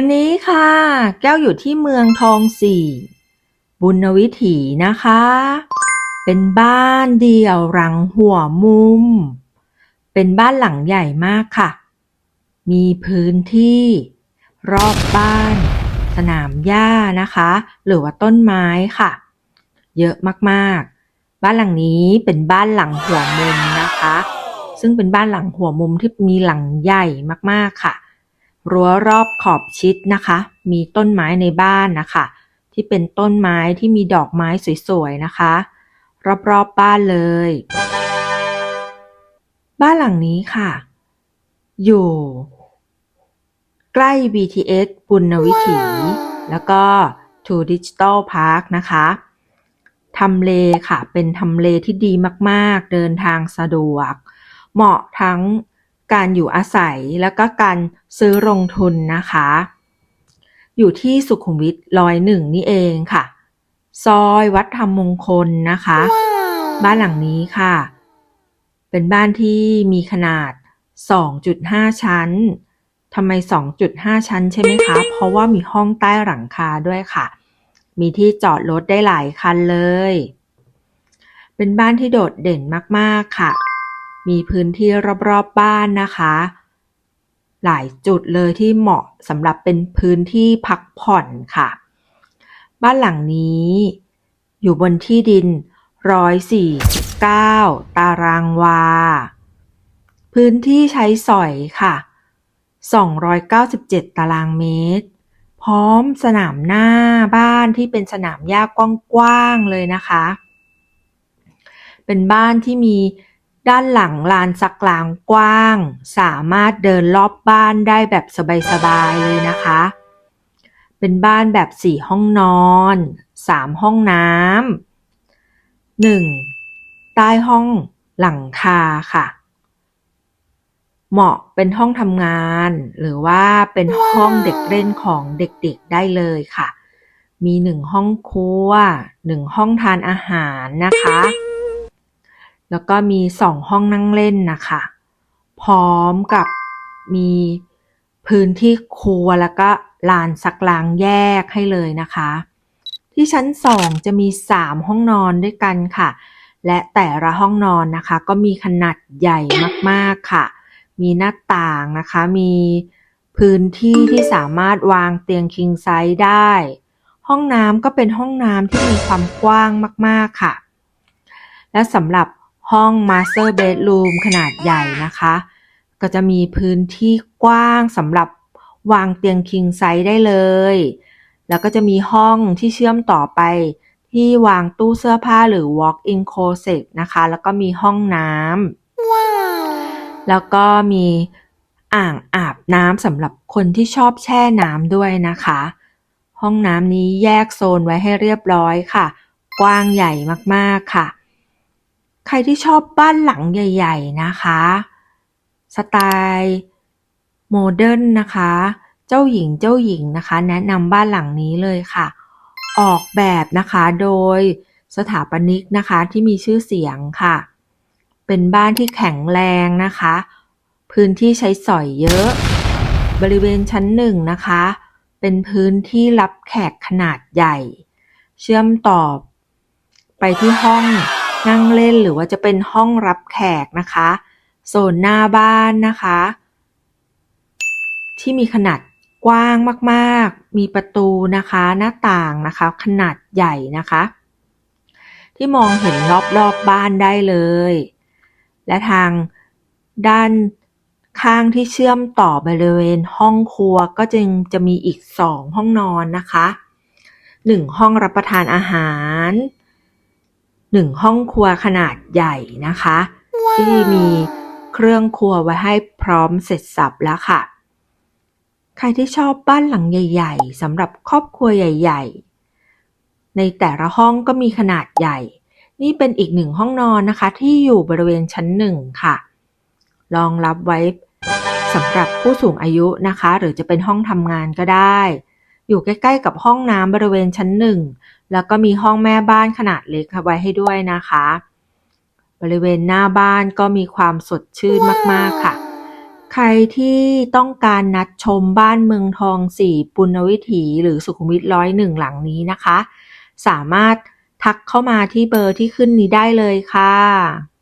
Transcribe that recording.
วันนี้ค่ะ แก้วอยู่ที่เมืองทองสี่บุญวิถีนะคะ เป็นบ้านเดี่ยวหลังหัวมุม เป็นบ้านหลังใหญ่มากค่ะ มีพื้นที่ รอบบ้าน สนามหญ้านะคะ หรือว่าต้นไม้ค่ะ เยอะมากๆ บ้านหลังนี้เป็นบ้านหลังหัวมุมนะคะ ซึ่งเป็นบ้านหลังหัวมุมที่มีหลังใหญ่มากๆค่ะ รั้วรอบขอบชิดนะคะ มีต้นไม้ในบ้านนะคะ ที่เป็นต้นไม้ที่มีดอกไม้สวยๆนะคะ รอบๆบบ้านเลย บ้านหลังนี้ค่ะ อยู่ ใกล้ BTS ปุณณวิถี แล้วก็ True Digital Park นะคะทำเลค่ะ เป็นทำเลที่ดีมาก ๆ เดินทางสะดวก เหมาะทั้ง การอยู่อาศัยแล้วก็การซื้อลงทุนนะคะ อยู่ที่สุขุมวิทร้อยหนึ่งนี่เองค่ะ ซอยวัดธรรมมงคลนะคะ บ้านหลังนี้ค่ะ เป็นบ้านที่มีขนาด 2.5 ชั้นทำไม 2.5 ชั้นใช่ไหมคะ เพราะว่ามีห้องใต้หลังคาด้วยค่ะ มีที่จอดรถได้หลายคันเลย เป็นบ้านที่โดดเด่นมาก ๆ ค่ะ มีพื้นที่รอบๆบบ้านนะคะ หลายจุดเลยที่เหมาะสำหรับเป็นพื้นที่พักผ่อนค่ะ บ้านหลังนี้ อยู่บนที่ดิน 149 ตารางวา พื้นที่ใช้สอยค่ะ 297 ตารางเมตร พร้อมสนามหน้าบ้านที่เป็นสนามหญ้ากว้างๆเลยนะคะ เป็นบ้านที่มี ด้านหลังลานสักลางกว้าง สามารถเดินรอบบ้านได้แบบสบายๆเลยนะคะ เป็นบ้านแบบสี่ห้องนอนสามห้องน้ำหนึ่งใต้ห้องหลังคาค่ะ เหมาะเป็นห้องทำงาน หรือว่าเป็นห้องเด็กเล่นของเด็กๆได้เลยค่ะ มีหนึ่งห้องครัวหนึ่งห้องทานอาหารนะคะ แล้วก็มีสองห้องนั่งเล่นนะคะ พร้อมกับมีพื้นที่ครัวแล้วก็ลานซักล้างแยกให้เลยนะคะ ที่ชั้นสองจะมีสามห้องนอนด้วยกันค่ะ และแต่ละห้องนอนนะคะ ก็มีขนาดใหญ่มากๆค่ะ มีหน้าต่างนะคะ มีพื้นที่ที่สามารถวางเตียงคิงไซส์ได้ ห้องน้ำก็เป็นห้องน้ำที่มีความกว้างมาก ๆ ค่ะ และสำหรับ ห้อง Master Bedroom ขนาดใหญ่นะคะ ก็จะมีพื้นที่กว้างสำหรับวางเตียง King Size ได้เลย แล้วก็จะมีห้องที่เชื่อมต่อไป ที่วางตู้เสื้อผ้าหรือ walk-in closet นะคะ แล้วก็มีห้องน้ำแล้วก็มีอ่างอาบน้ำสำหรับคนที่ชอบแช่น้ำด้วยนะคะ ห้องน้ำนี้แยกโซนไว้ให้เรียบร้อยค่ะ กว้างใหญ่มากๆค่ะ ใครที่ชอบบ้านหลังใหญ่ ๆ นะคะ สไตล์โมเดิร์นนะคะ เจ้าหญิงเจ้าหญิงนะคะ แนะนำบ้านหลังนี้เลยค่ะ ออกแบบนะคะโดยสถาปนิกนะคะที่มีชื่อเสียงค่ะ เป็นบ้านที่แข็งแรงนะคะ พื้นที่ใช้สอยเยอะ บริเวณชั้นหนึ่งนะคะ เป็นพื้นที่รับแขกขนาดใหญ่ เชื่อมต่อไปที่ห้อง นั่งเล่นหรือว่าจะเป็นห้องรับแขกนะคะโซนหน้าบ้านนะคะ ที่มีขนาดกว้างมากๆ มีประตูนะคะ หน้าต่างนะคะ ขนาดใหญ่นะคะ ที่มองเห็นรอบๆบบ้านได้เลย และทางด้านข้างที่เชื่อมต่อบริเวณห้องครัวก็จึงจะมีอีกสองห้องนอนนะคะหนึ่งห้องรับประทานอาหาร หนึ่งห้องครัวขนาดใหญ่นะคะ wow. ที่มีเครื่องครัวไว้ให้พร้อมเสร็จสับแล้วค่ะ ใครที่ชอบบ้านหลังใหญ่ ๆสำหรับครอบครัวใหญ่ ๆ ในแต่ละห้องก็มีขนาดใหญ่ นี่เป็นอีกหนึ่งห้องนอนนะคะ ที่อยู่บริเวณชั้นหนึ่งค่ะรองรับไว้สำหรับผู้สูงอายุนะคะ หรือจะเป็นห้องทำงานก็ได้ อยู่ใกล้ๆกับห้องน้ำบริเวณชั้นหนึ่งแล้วก็มีห้องแม่บ้านขนาดเล็กไว้ให้ด้วยนะคะ บริเวณหน้าบ้านก็มีความสดชื่นมากๆค่ะ ใครที่ต้องการนัดชมบ้านเมืองทองสี่ปุณวิถี หรือสุขุมวิทร้อยหนึ่งหลังนี้นะคะ สามารถทักเข้ามาที่เบอร์ที่ขึ้นนี้ได้เลยค่ะ